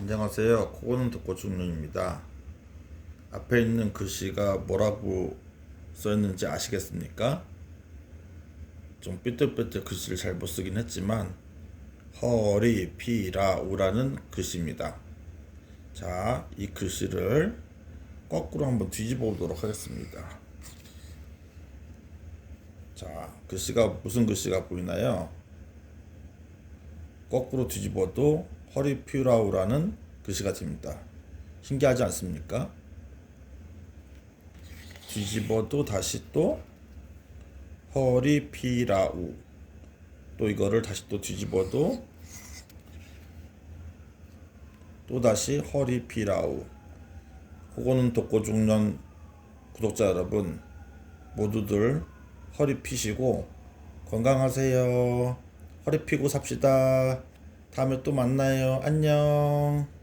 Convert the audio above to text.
안녕하세요. 코고는 듣고 중년입니다. 앞에 있는 글씨가 뭐라고 써있는지 아시겠습니까? 좀 삐뚤빼뚤 글씨를 잘 못 쓰긴 했지만 허리 피라우라는 글씨입니다. 자, 이 글씨를 거꾸로 한번 뒤집어 보도록 하겠습니다. 자, 글씨가 무슨 글씨가 보이나요? 거꾸로 뒤집어도 허리 퓨라우라는 글씨가 됩니다. 신기하지 않습니까? 뒤집어도 다시 또 허리 피라우 또 이거를 다시 또 뒤집어도 또 다시 허리 피라우 그거는 독고 중년 구독자 여러분 모두들 허리 피시고 건강하세요. 허리 피고 삽시다. 다음에 또 만나요. 안녕.